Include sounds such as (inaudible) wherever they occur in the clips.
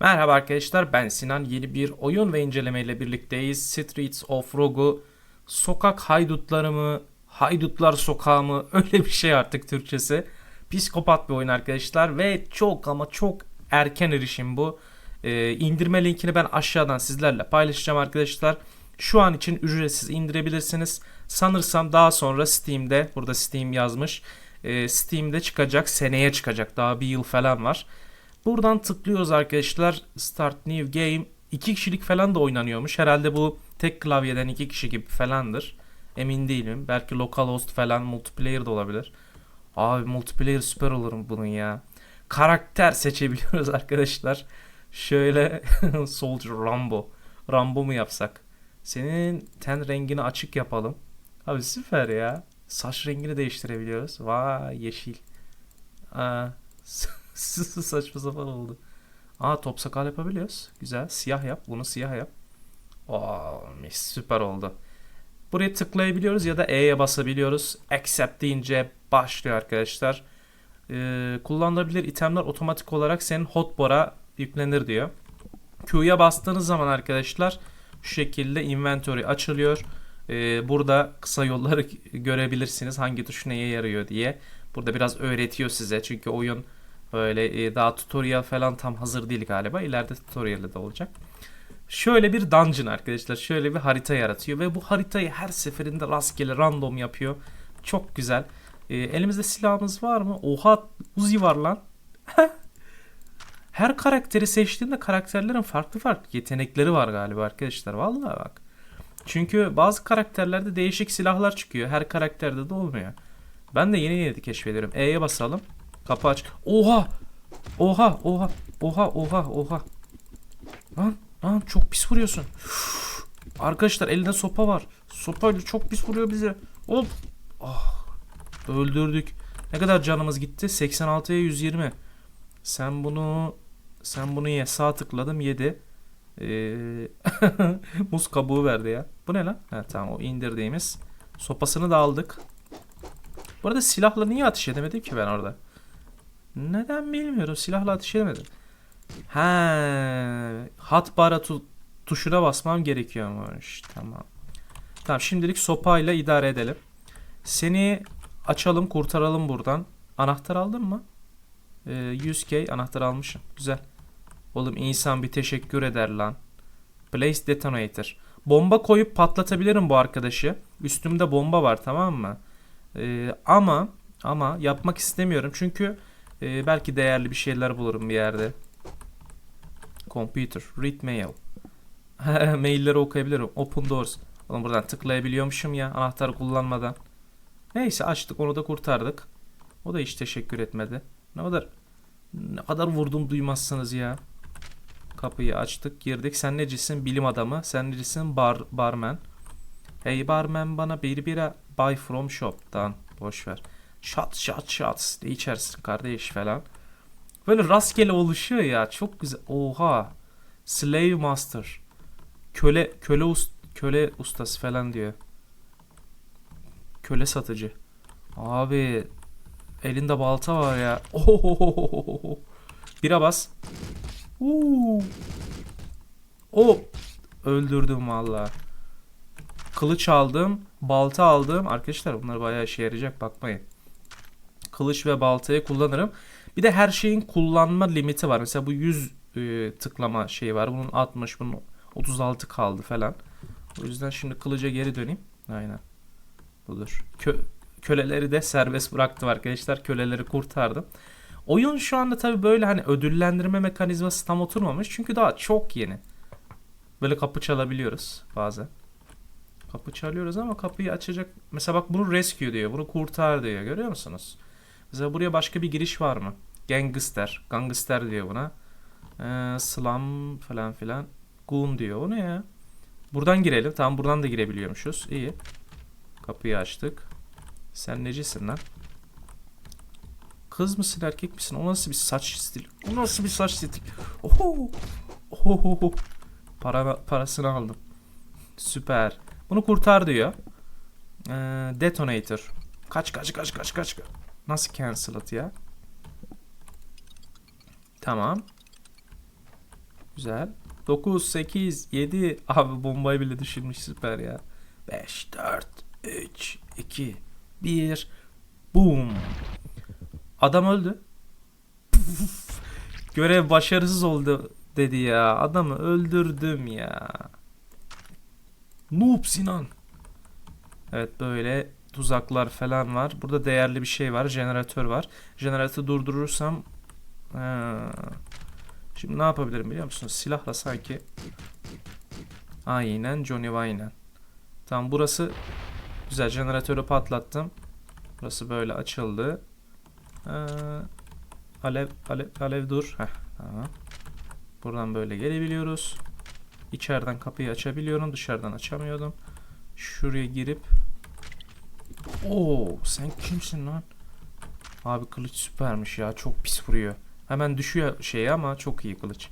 Merhaba arkadaşlar ben Sinan yeni bir oyun ve inceleme ile birlikteyiz. Streets of Rogue'u sokak haydutları mı, haydutlar sokağı mı (laughs) öyle bir şey artık Türkçesi. Psikopat bir oyun arkadaşlar ve çok ama çok erken erişim bu. Ee, indirme linkini ben aşağıdan sizlerle paylaşacağım arkadaşlar. Şu an için ücretsiz indirebilirsiniz. Sanırsam daha sonra Steam'de, burada Steam yazmış. Ee, Steam'de çıkacak, seneye çıkacak. Daha bir yıl falan var. Buradan tıklıyoruz arkadaşlar. Start New Game. 2 kişilik falan da oynanıyormuş. Herhalde bu tek klavyeden 2 kişi gibi falandır. Emin değilim. Belki localhost falan multiplayer de olabilir. Abi multiplayer süper olurum bunun ya. Karakter seçebiliyoruz (laughs) arkadaşlar. Şöyle (laughs) Soldier Rambo. Rambo mu yapsak? Senin ten rengini açık yapalım. Abi süper ya. Saç rengini değiştirebiliyoruz. Vay yeşil. Aa, (laughs) (laughs) saçma sapan oldu. Aa top sakal yapabiliyoruz. Güzel. Siyah yap. Bunu siyah yap. Oo, mis süper oldu. Buraya tıklayabiliyoruz ya da E'ye basabiliyoruz. Accept deyince başlıyor arkadaşlar. Ee, kullanılabilir itemler otomatik olarak senin hotbar'a yüklenir diyor. Q'ya bastığınız zaman arkadaşlar şu şekilde inventory açılıyor. Ee, burada kısa yolları (laughs) görebilirsiniz hangi tuş neye yarıyor diye. Burada biraz öğretiyor size çünkü oyun böyle e, daha tutorial falan tam hazır değil galiba. İleride tutorial'ı da olacak. Şöyle bir dungeon arkadaşlar. Şöyle bir harita yaratıyor ve bu haritayı her seferinde rastgele random yapıyor. Çok güzel. Ee, elimizde silahımız var mı? Oha Uzi var lan. (laughs) her karakteri seçtiğinde karakterlerin farklı farklı yetenekleri var galiba arkadaşlar. Vallahi bak. Çünkü bazı karakterlerde değişik silahlar çıkıyor. Her karakterde de olmuyor. Ben de yeni yeni keşfediyorum. E'ye basalım. Kapı aç. Oha! Oha! Oha! Oha! Oha! Oha! Lan! Lan çok pis vuruyorsun. Üf. (sighs) Arkadaşlar elinde sopa var. Sopayla çok pis vuruyor bize. Hop! Ah! Öldürdük. Ne kadar canımız gitti? 86'ya 120. Sen bunu sen bunu ye. Sağ tıkladım yedi. Ee, (laughs) muz kabuğu verdi ya. Bu ne lan? Ha, tamam o indirdiğimiz. Sopasını da aldık. Bu arada silahla niye ateş edemedim ki ben orada? Neden bilmiyorum. Silahla ateş edemedim. He, hotbar'a tu tuşuna basmam gerekiyormuş. Tamam. Tamam şimdilik sopayla idare edelim. Seni açalım kurtaralım buradan. Anahtar aldın mı? Ee, 100k anahtar almışım. Güzel. Oğlum insan bir teşekkür eder lan. Place detonator. Bomba koyup patlatabilirim bu arkadaşı. Üstümde bomba var tamam mı? Ee, ama ama yapmak istemiyorum çünkü e, belki değerli bir şeyler bulurum bir yerde. Computer, read mail. (laughs) Mailleri okuyabilirim. Open doors. Oğlum buradan tıklayabiliyormuşum ya anahtarı kullanmadan. Neyse açtık onu da kurtardık. O da hiç teşekkür etmedi. Ne kadar ne kadar vurdum duymazsınız ya. Kapıyı açtık girdik. Sen necisin bilim adamı. Sen necisin bar, barman. Hey barman bana bir bira buy from shop'tan. Boş ver. Shot shot shots. Ne içersin kardeş falan. Böyle rastgele oluşuyor ya. Çok güzel. Oha. Slave master. Köle köle ust köle ustası falan diyor. Köle satıcı. Abi elinde balta var ya. (laughs) Ohohohoho. Bira bas. Uuu. O öldürdüm valla. Kılıç aldım, balta aldım. Arkadaşlar bunlar bayağı işe yarayacak bakmayın. Kılıç ve baltayı kullanırım. Bir de her şeyin kullanma limiti var. Mesela bu 100 e, tıklama şeyi var. Bunun 60, bunun 36 kaldı falan. O yüzden şimdi kılıca geri döneyim. Aynen. Budur. Kö köleleri de serbest bıraktım arkadaşlar. Köleleri kurtardım. Oyun şu anda tabii böyle hani ödüllendirme mekanizması tam oturmamış. Çünkü daha çok yeni. Böyle kapı çalabiliyoruz bazen. Kapı çalıyoruz ama kapıyı açacak. Mesela bak bunu rescue diyor. Bunu kurtar diyor. Görüyor musunuz? Mesela buraya başka bir giriş var mı? Gangster. Gangster diyor buna. Ee, slum falan filan. Goon diyor. O ne ya? Buradan girelim. Tamam buradan da girebiliyormuşuz. İyi. Kapıyı açtık. Sen necisin lan? Kız mısın erkek misin? O nasıl bir saç stili? O nasıl bir saç stili? Oho. Oho. Para, parasını aldım. Süper. Bunu kurtar diyor. Ee, detonator. Kaç kaç kaç kaç kaç. Nasıl cancel ya? Tamam. Güzel. 9, 8, 7. Abi bombayı bile düşürmüş süper ya. 5, 4, 3, 2, 1. Boom. Adam öldü. (laughs) Görev başarısız oldu dedi ya. Adamı öldürdüm ya. Noob Sinan. Evet böyle tuzaklar falan var. Burada değerli bir şey var. Jeneratör var. Jeneratörü durdurursam Ha. Şimdi ne yapabilirim biliyor musunuz? Silahla sanki Aynen Johnny Wayne'en. Tamam burası güzel jeneratörü patlattım. Burası böyle açıldı. Ee, alev alev alev dur. Heh, tamam. Buradan böyle gelebiliyoruz. İçeriden kapıyı açabiliyorum. Dışarıdan açamıyordum. Şuraya girip Oo, sen kimsin lan? Abi kılıç süpermiş ya. Çok pis vuruyor. Hemen düşüyor şeye ama çok iyi kılıç.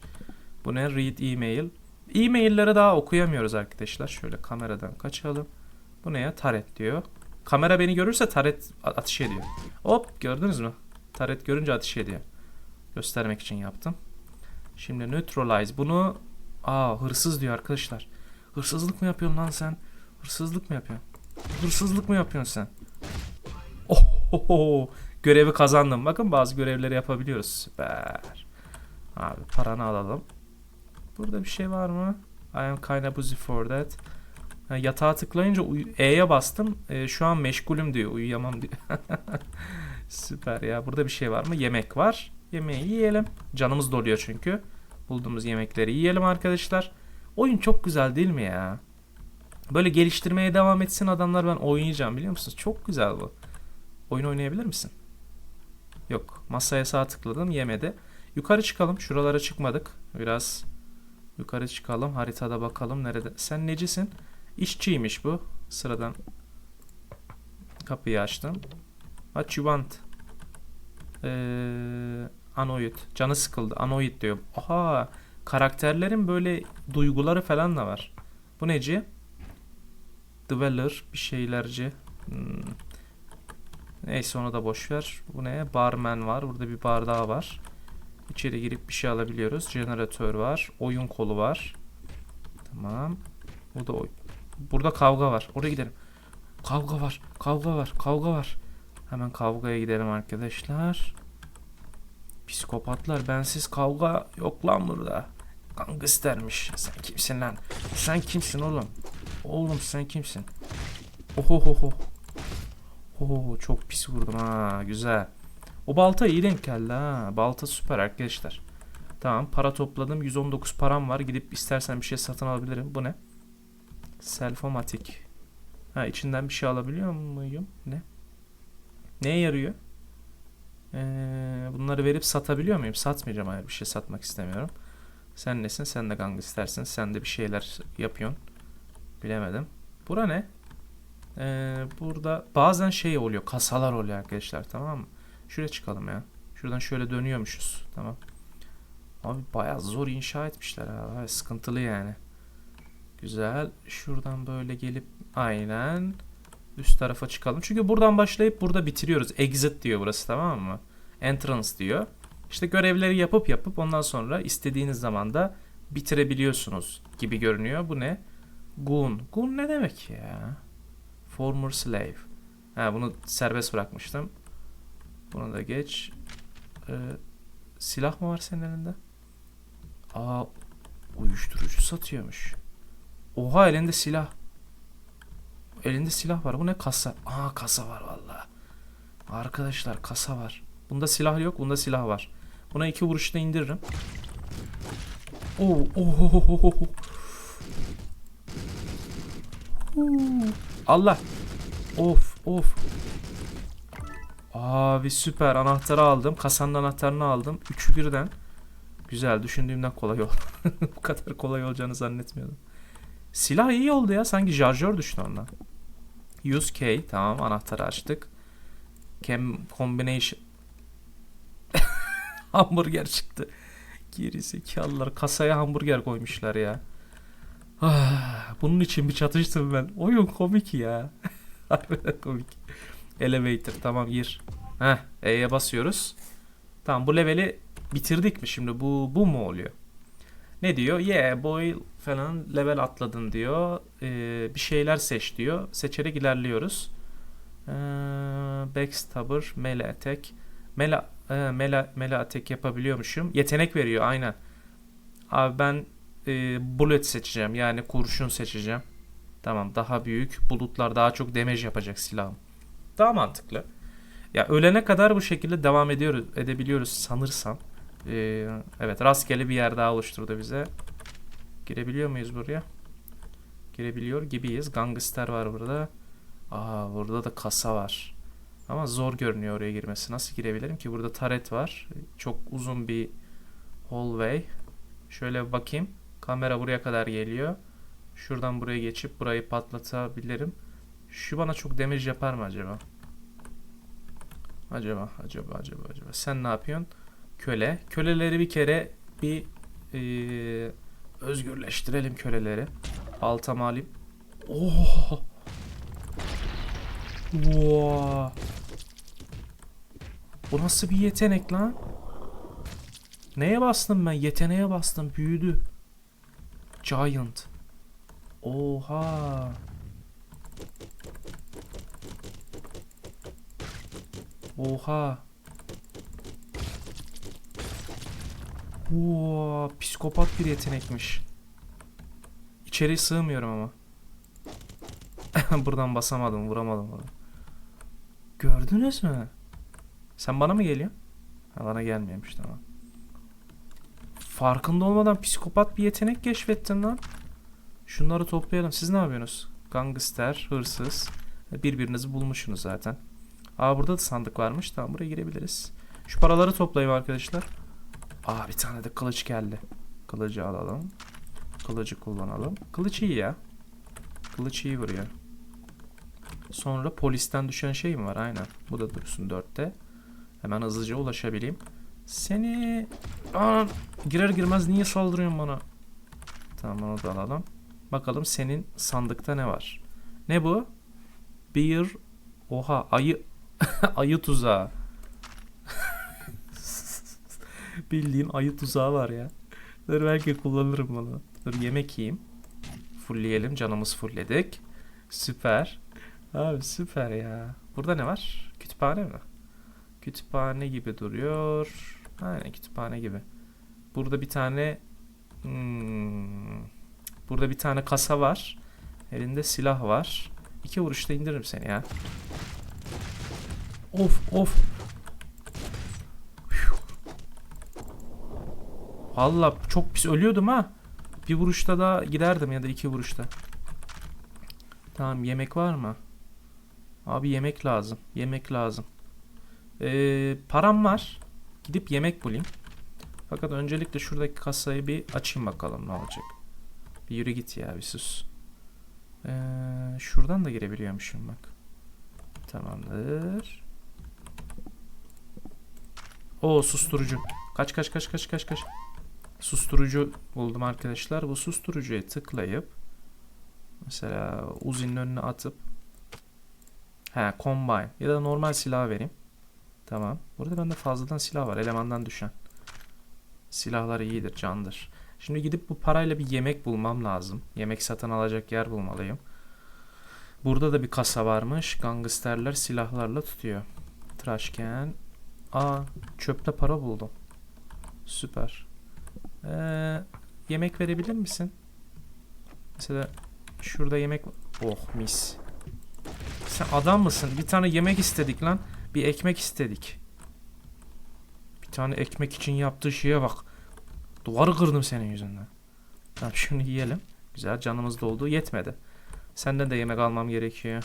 Bu ne? Read email. E-mailleri daha okuyamıyoruz arkadaşlar. Şöyle kameradan kaçalım. Bu ne ya? Taret diyor. Kamera beni görürse taret ateş ediyor. Hop gördünüz mü? Taret görünce ateş ediyor. Göstermek için yaptım. Şimdi neutralize. Bunu aa hırsız diyor arkadaşlar. Hırsızlık mı yapıyorsun lan sen? Hırsızlık mı yapıyorsun? Hırsızlık mı yapıyorsun sen? Oh, görevi kazandım. Bakın bazı görevleri yapabiliyoruz. Süper. Abi paranı alalım. Burada bir şey var mı? I am kinda busy for that. Ha, yatağa tıklayınca E'ye bastım. E, şu an meşgulüm diyor. Uyuyamam diyor. (laughs) Süper ya. Burada bir şey var mı? Yemek var. Yemeği yiyelim. Canımız doluyor çünkü. Bulduğumuz yemekleri yiyelim arkadaşlar. Oyun çok güzel değil mi ya? Böyle geliştirmeye devam etsin adamlar ben oynayacağım biliyor musunuz? Çok güzel bu. Oyun oynayabilir misin? Yok. Masaya sağ tıkladım yemedi. Yukarı çıkalım. Şuralara çıkmadık. Biraz yukarı çıkalım. Haritada bakalım nerede. Sen necisin? İşçiymiş bu. Sıradan kapıyı açtım. What you want? Ee, Anoid. Canı sıkıldı. Anoid diyor. Aha. Karakterlerin böyle duyguları falan da var. Bu neci? Dweller. Bir şeylerci. Hmm. Neyse onu da boş ver. Bu ne? Barman var. Burada bir bardağı var. İçeri girip bir şey alabiliyoruz. Jeneratör var. Oyun kolu var. Tamam. Burada oy. Burada kavga var. Oraya gidelim. Kavga var. Kavga var. Kavga var. Hemen kavgaya gidelim arkadaşlar. Psikopatlar bensiz kavga yok lan burada. Gangstermiş. Sen kimsin lan? Sen kimsin oğlum? Oğlum sen kimsin? Ohohoho. Oo çok pis vurdum ha güzel. O balta iyi denk geldi ha. Balta süper arkadaşlar. Tamam para topladım. 119 param var. Gidip istersen bir şey satın alabilirim. Bu ne? Selfomatik. Ha içinden bir şey alabiliyor muyum? Ne? Neye yarıyor? Ee, bunları verip satabiliyor muyum? Satmayacağım hayır bir şey satmak istemiyorum. Sen nesin? Sen de gangstersin. Sen de bir şeyler yapıyorsun. Bilemedim. Bura ne? Ee, burada bazen şey oluyor. Kasalar oluyor arkadaşlar tamam mı? Şuraya çıkalım ya. Şuradan şöyle dönüyormuşuz. Tamam. Abi bayağı zor inşa etmişler. Bayağı sıkıntılı yani. Güzel. Şuradan böyle gelip aynen üst tarafa çıkalım. Çünkü buradan başlayıp burada bitiriyoruz. Exit diyor burası tamam mı? Entrance diyor. İşte görevleri yapıp yapıp ondan sonra istediğiniz zaman da bitirebiliyorsunuz gibi görünüyor. Bu ne? Goon. Goon ne demek ya? Former slave. Ha bunu serbest bırakmıştım. Bunu da geç. Ee, silah mı var senin elinde? Aa uyuşturucu satıyormuş. Oha elinde silah. Elinde silah var. Bu ne kasa? Aa kasa var valla. Arkadaşlar kasa var. Bunda silah yok. Bunda silah var. Buna iki vuruşta indiririm. Oo, oh, oh, oh, oh, oh. Allah. Of of. Abi süper anahtarı aldım. Kasanın anahtarını aldım. Üçü birden. Güzel düşündüğümden kolay oldu. (laughs) Bu kadar kolay olacağını zannetmiyordum. Silah iyi oldu ya. Sanki şarjör düştü ondan. Use key. Tamam anahtarı açtık. Cam combination. (laughs) hamburger çıktı. Gerizekalılar kasaya hamburger koymuşlar ya. Ah, bunun için bir çatıştım ben. Oyun komik ya. (laughs) Harbiden komik. Elevator tamam gir. Heh E'ye basıyoruz. Tamam bu leveli bitirdik mi şimdi? Bu bu mu oluyor? Ne diyor? Yeah boy falan level atladın diyor. Ee, bir şeyler seç diyor. Seçerek ilerliyoruz. Ee, backstabber, melee attack. Melee, e, melee, melee attack yapabiliyormuşum. Yetenek veriyor aynen. Abi ben e, bullet seçeceğim. Yani kurşun seçeceğim. Tamam daha büyük. Bulutlar daha çok damage yapacak silahım. Daha mantıklı. Ya ölene kadar bu şekilde devam ediyoruz, edebiliyoruz sanırsam. Ee, evet rastgele bir yer daha oluşturdu bize. Girebiliyor muyuz buraya? Girebiliyor gibiyiz. Gangster var burada. Aa burada da kasa var. Ama zor görünüyor oraya girmesi. Nasıl girebilirim ki? Burada taret var. Çok uzun bir hallway. Şöyle bakayım. Kamera buraya kadar geliyor. Şuradan buraya geçip burayı patlatabilirim. Şu bana çok damage yapar mı acaba? Acaba, acaba, acaba, acaba. Sen ne yapıyorsun? Köle. Köleleri bir kere bir eee, özgürleştirelim köleleri. Baltamı alayım. Oh! Wow. Bu nasıl bir yetenek lan? Neye bastım ben? Yeteneğe bastım. Büyüdü. Giant. Oha. Oha. Oo, psikopat bir yetenekmiş. İçeri sığmıyorum ama. (laughs) Buradan basamadım, vuramadım bunu. Gördünüz mü? Sen bana mı geliyorsun? Ha, bana gelmiyormuş tamam. Farkında olmadan psikopat bir yetenek keşfettin lan. Şunları toplayalım. Siz ne yapıyorsunuz? Gangster, hırsız. Birbirinizi bulmuşsunuz zaten. Aa burada da sandık varmış. Tamam buraya girebiliriz. Şu paraları toplayayım arkadaşlar. Aa bir tane de kılıç geldi. Kılıcı alalım. Kılıcı kullanalım. Kılıç iyi ya. Kılıç iyi vuruyor. Sonra polisten düşen şey mi var? Aynen. Bu da dursun 4'te. Hemen hızlıca ulaşabileyim. Seni... Aa, girer girmez niye saldırıyorsun bana? Tamam onu da alalım. Bakalım senin sandıkta ne var? Ne bu? Bir... Oha ayı... (laughs) ayı tuzağı. (laughs) Bildiğin ayı tuzağı var ya. Dur belki kullanırım bunu. Dur yemek yiyeyim. Fullleyelim. Canımız fullledik. Süper. Abi süper ya. Burada ne var? Kütüphane mi? Kütüphane gibi duruyor. Aynen kütüphane gibi. Burada bir tane hmm, burada bir tane kasa var. Elinde silah var. İki vuruşta indiririm seni ya. Of of. Valla çok pis ölüyordum ha. Bir vuruşta da giderdim ya da iki vuruşta. Tamam yemek var mı? Abi yemek lazım. Yemek lazım. Ee, param var. Gidip yemek bulayım. Fakat öncelikle şuradaki kasayı bir açayım bakalım ne olacak. Bir yürü git ya bir sus. Ee, şuradan da girebiliyormuşum bak. Tamamdır. O susturucu. Kaç kaç kaç kaç kaç kaç. Susturucu buldum arkadaşlar. Bu susturucuya tıklayıp mesela Uzi'nin önüne atıp He combine ya da normal silah vereyim. Tamam. Burada bende fazladan silah var. Elemandan düşen. Silahlar iyidir, candır. Şimdi gidip bu parayla bir yemek bulmam lazım. Yemek satın alacak yer bulmalıyım. Burada da bir kasa varmış. Gangsterler silahlarla tutuyor. Trash can. Aa, çöpte para buldum. Süper. Ee, yemek verebilir misin? Mesela şurada yemek... Oh mis. Sen adam mısın? Bir tane yemek istedik lan. Bir ekmek istedik. Bir tane ekmek için yaptığı şeye bak. Duvarı kırdım senin yüzünden. Tamam şunu yiyelim. Güzel canımız doldu. Yetmedi. Senden de yemek almam gerekiyor.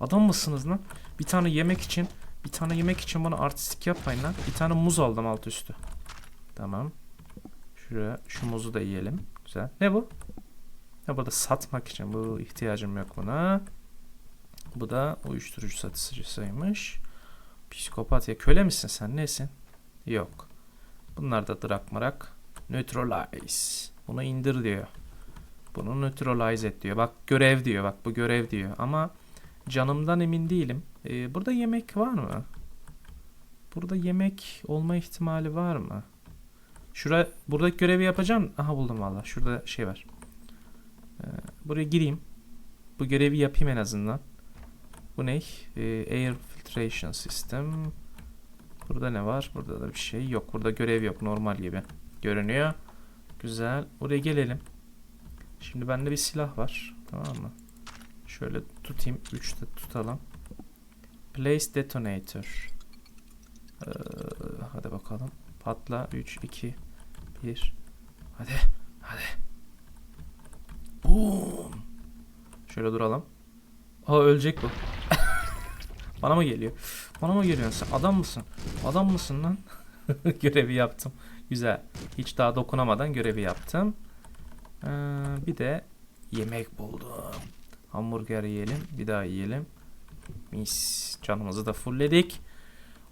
Adam mısınız lan? Bir tane yemek için bir tane yemek için bana artistik yapmayın lan. Bir tane muz aldım alt üstü. Tamam. Şuraya şu muzu da yiyelim. Güzel. Ne bu? Ya burada satmak için bu ihtiyacım yok buna. Bu da uyuşturucu satıcısıymış. Psikopat ya köle misin sen nesin? Yok. Bunlar da drag marak. Neutralize. Bunu indir diyor. Bunu neutralize et diyor. Bak görev diyor. Bak bu görev diyor. Ama canımdan emin değilim. Ee, burada yemek var mı? Burada yemek olma ihtimali var mı? Şura buradaki görevi yapacağım. Aha buldum valla. Şurada şey var. Ee, buraya gireyim. Bu görevi yapayım en azından. Bu ne? Ee, air filtration system. Burada ne var? Burada da bir şey yok. Burada görev yok. Normal gibi görünüyor. Güzel. Buraya gelelim. Şimdi bende bir silah var. Tamam mı? Şöyle tutayım. 3'te tutalım. Place detonator. Ee, hadi bakalım. Patla. 3, 2, 1. Hadi. Hadi. Boom. Şöyle duralım. Aa ölecek bu. Bana mı geliyor? Bana mı geliyorsun sen? Adam mısın? Adam mısın lan? (laughs) görevi yaptım. Güzel. Hiç daha dokunamadan görevi yaptım. Ee, bir de yemek buldum. Hamburger yiyelim. Bir daha yiyelim. Mis. Canımızı da fullledik.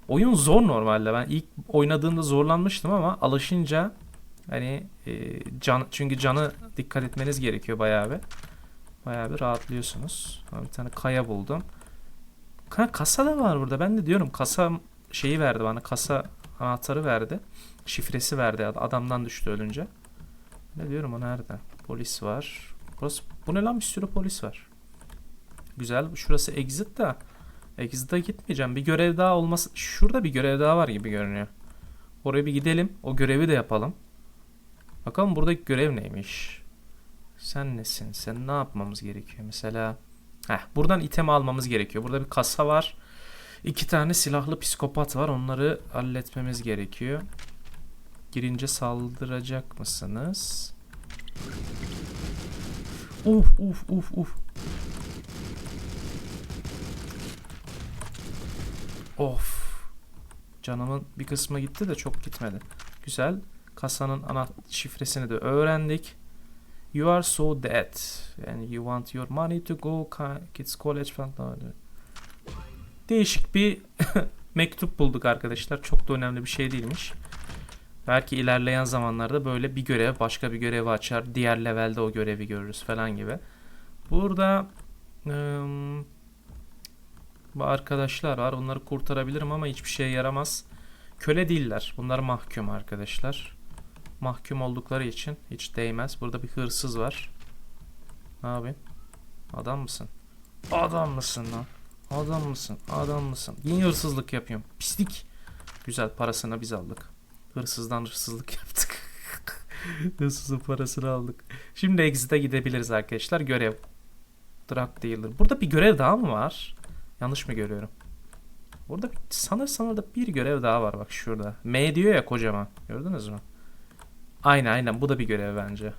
Oyun zor normalde. Ben ilk oynadığımda zorlanmıştım ama alışınca hani e, can çünkü canı dikkat etmeniz gerekiyor bayağı bir. Bayağı bir rahatlıyorsunuz. Ha, Bir tane kaya buldum. Ha, kasa da var burada. Ben de diyorum kasa şeyi verdi bana. Kasa anahtarı verdi. Şifresi verdi. Ad- Adamdan düştü ölünce. Ne diyorum o nerede? Polis var. Burası, bu ne lan bir sürü polis var. Güzel. Şurası exit da. Exit'e gitmeyeceğim. Bir görev daha olması. Şurada bir görev daha var gibi görünüyor. Oraya bir gidelim. O görevi de yapalım. Bakalım buradaki görev neymiş. Sen nesin? Sen ne yapmamız gerekiyor? Mesela Heh, buradan item almamız gerekiyor. Burada bir kasa var. İki tane silahlı psikopat var. Onları halletmemiz gerekiyor. Girince saldıracak mısınız? Uf uf uf uf. Of. Canımın bir kısmı gitti de çok gitmedi. Güzel. Kasanın ana şifresini de öğrendik. You are so dead. And you want your money to go kids college falan. Değişik bir (laughs) mektup bulduk arkadaşlar. Çok da önemli bir şey değilmiş. Belki ilerleyen zamanlarda böyle bir görev başka bir görevi açar. Diğer levelde o görevi görürüz falan gibi. Burada ım, arkadaşlar var. Onları kurtarabilirim ama hiçbir şeye yaramaz. Köle değiller. Bunlar mahkum arkadaşlar. Mahkum oldukları için hiç değmez. Burada bir hırsız var. Ne yapayım? Adam mısın? Adam mısın lan? Adam mısın? Adam mısın? Yine hırsızlık yapıyorum. Pislik. Güzel parasını biz aldık. Hırsızdan hırsızlık (laughs) yaptık. Hırsızın parasını aldık. Şimdi exit'e gidebiliriz arkadaşlar. Görev. Drug dealer. Burada bir görev daha mı var? Yanlış mı görüyorum? Burada bir, sanırsam orada bir görev daha var bak şurada. M diyor ya kocaman. Gördünüz mü? Aynen aynen bu da bir görev bence.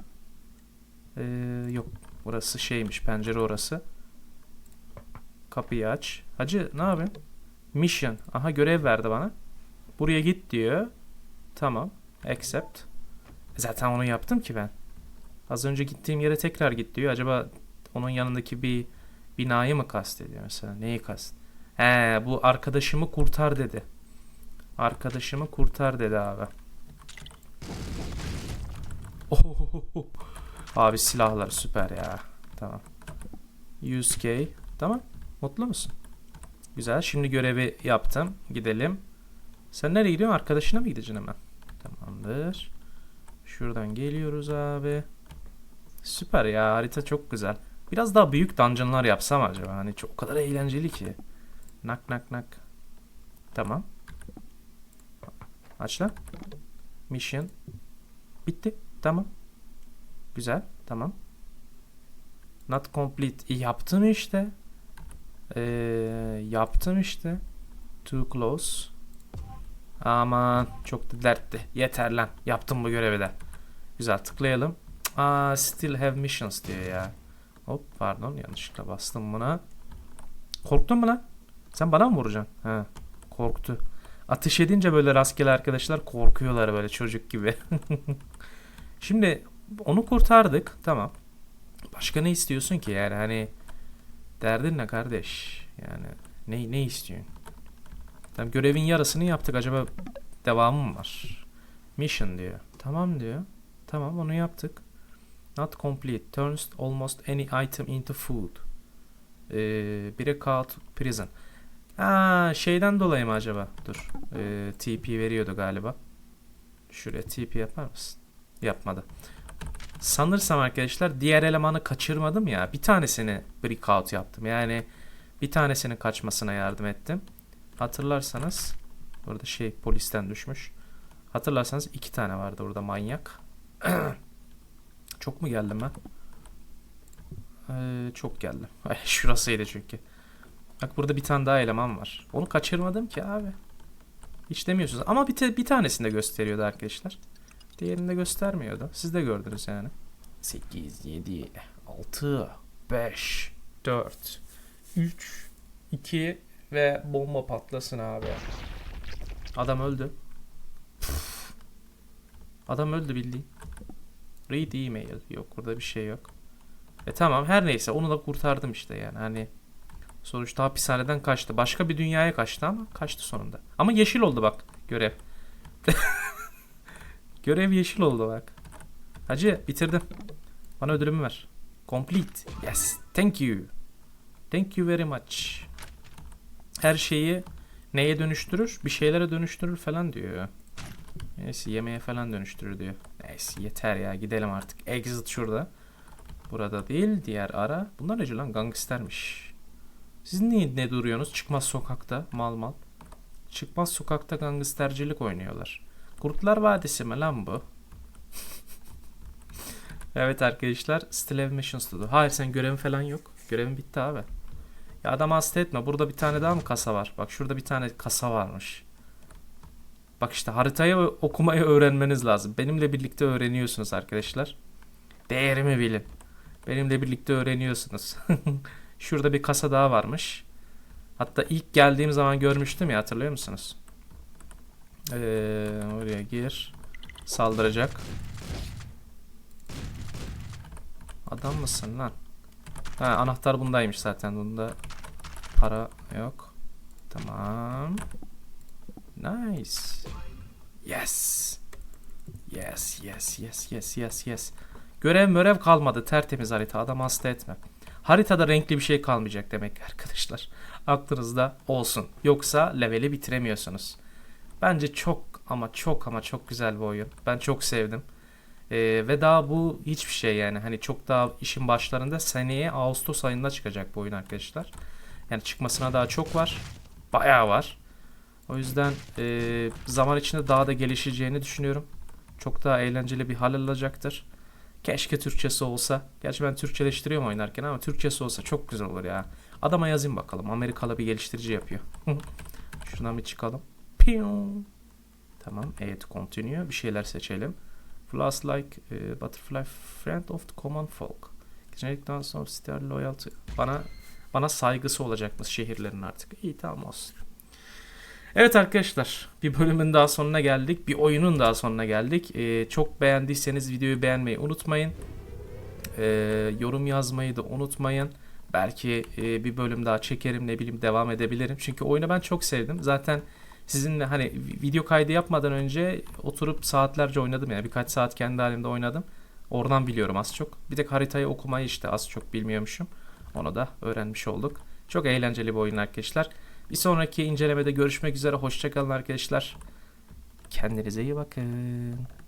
Ee, yok burası şeymiş pencere orası. Kapıyı aç. Hacı ne yapayım? Mission. Aha görev verdi bana. Buraya git diyor. Tamam. Accept. Zaten onu yaptım ki ben. Az önce gittiğim yere tekrar git diyor. Acaba onun yanındaki bir binayı mı kastediyor mesela? Neyi kast? He bu arkadaşımı kurtar dedi. Arkadaşımı kurtar dedi abi. Abi silahlar süper ya. Tamam. 100k. Tamam. Mutlu musun? Güzel. Şimdi görevi yaptım. Gidelim. Sen nereye gidiyorsun? Arkadaşına mı gideceksin hemen? Tamamdır. Şuradan geliyoruz abi. Süper ya. Harita çok güzel. Biraz daha büyük dungeonlar yapsam acaba? Hani çok o kadar eğlenceli ki. Nak nak nak. Tamam. Aç lan. Mission. Bitti. Tamam. Güzel. Tamam. Not complete. E, yaptım işte. Ee, yaptım işte. Too close. Aman çok da dertti. Yeter lan. Yaptım bu görevi de. Güzel tıklayalım. Aa, still have missions diyor ya. Hop pardon yanlışlıkla bastım buna. Korktun mu lan? Sen bana mı vuracaksın? Ha, korktu. Ateş edince böyle rastgele arkadaşlar korkuyorlar böyle çocuk gibi. (laughs) Şimdi onu kurtardık. Tamam. Başka ne istiyorsun ki yani hani derdin ne kardeş? Yani ne ne istiyorsun? Tamam görevin yarısını yaptık. Acaba devamı mı var? Mission diyor. Tamam diyor. Tamam onu yaptık. Not complete. Turns almost any item into food. Ee, break out prison. Aa, şeyden dolayı mı acaba? Dur. Ee, TP veriyordu galiba. Şuraya TP yapar mısın? Yapmadı. Sanırsam arkadaşlar diğer elemanı kaçırmadım ya. Bir tanesini break out yaptım. Yani bir tanesinin kaçmasına yardım ettim. Hatırlarsanız burada şey polisten düşmüş. Hatırlarsanız iki tane vardı orada manyak. (clears throat) çok mu geldim ben? Ee, çok geldim. (laughs) Şurasıydı çünkü. Bak burada bir tane daha eleman var. Onu kaçırmadım ki abi. Hiç demiyorsunuz. Ama bir, bir tanesini de gösteriyordu arkadaşlar. Diğerini de göstermiyordu. Siz de gördünüz yani. 8, 7, 6, 5, 4, 3, 2 ve bomba patlasın abi. Adam öldü. Adam öldü bildiğin. Read email. Yok burada bir şey yok. E tamam her neyse onu da kurtardım işte yani hani sonuçta hapishaneden kaçtı. Başka bir dünyaya kaçtı ama kaçtı sonunda. Ama yeşil oldu bak görev. (laughs) görev yeşil oldu bak. Hacı bitirdim. Bana ödülümü ver. Complete. Yes. Thank you. Thank you very much. Her şeyi neye dönüştürür? Bir şeylere dönüştürür falan diyor. Neyse yemeğe falan dönüştürür diyor. Neyse yeter ya gidelim artık. Exit şurada. Burada değil diğer ara. Bunlar nece lan gangstermiş. Siz niye ne duruyorsunuz? Çıkmaz sokakta mal mal. Çıkmaz sokakta gangstercilik oynuyorlar. Kurtlar Vadisi mi lan bu? (laughs) evet arkadaşlar Still to do. Hayır sen görevin falan yok. Görevin bitti abi. Ya adam hasta etme. Burada bir tane daha mı kasa var? Bak şurada bir tane kasa varmış. Bak işte haritayı okumayı öğrenmeniz lazım. Benimle birlikte öğreniyorsunuz arkadaşlar. Değerimi bilin. Benimle birlikte öğreniyorsunuz. (laughs) Şurada bir kasa daha varmış. Hatta ilk geldiğim zaman görmüştüm ya hatırlıyor musunuz? Ee, oraya gir. Saldıracak. Adam mısın lan? Ha anahtar bundaymış zaten. Bunda para yok. Tamam. Nice. Yes. Yes, yes, yes, yes, yes, yes. Görev mörev kalmadı. Tertemiz harita. Adam hasta etme. Haritada renkli bir şey kalmayacak demek arkadaşlar. (laughs) Aklınızda olsun. Yoksa leveli bitiremiyorsunuz. Bence çok ama çok ama çok güzel bir oyun. Ben çok sevdim. Ee, ve daha bu hiçbir şey yani. Hani çok daha işin başlarında seneye Ağustos ayında çıkacak bu oyun arkadaşlar. Yani çıkmasına daha çok var. Bayağı var. O yüzden e, zaman içinde daha da gelişeceğini düşünüyorum. Çok daha eğlenceli bir hal alacaktır. Keşke Türkçesi olsa. Gerçi ben Türkçeleştiriyorum oynarken ama Türkçesi olsa çok güzel olur ya. Adama yazayım bakalım. Amerikalı bir geliştirici yapıyor. (laughs) Şuradan bir çıkalım. Piyum. Tamam. Evet continue. Bir şeyler seçelim. Flash like e, butterfly friend of the common folk. Genetic dance of star loyalty. Bana bana saygısı olacakmış şehirlerin artık. İyi tamam olsun. Evet arkadaşlar bir bölümün daha sonuna geldik. Bir oyunun daha sonuna geldik. Ee, çok beğendiyseniz videoyu beğenmeyi unutmayın. Ee, yorum yazmayı da unutmayın. Belki e, bir bölüm daha çekerim ne bileyim devam edebilirim. Çünkü oyunu ben çok sevdim. Zaten sizinle hani video kaydı yapmadan önce oturup saatlerce oynadım yani birkaç saat kendi halimde oynadım. Oradan biliyorum az çok. Bir de haritayı okumayı işte az çok bilmiyormuşum. Onu da öğrenmiş olduk. Çok eğlenceli bir oyun arkadaşlar. Bir sonraki incelemede görüşmek üzere. Hoşçakalın arkadaşlar. Kendinize iyi bakın.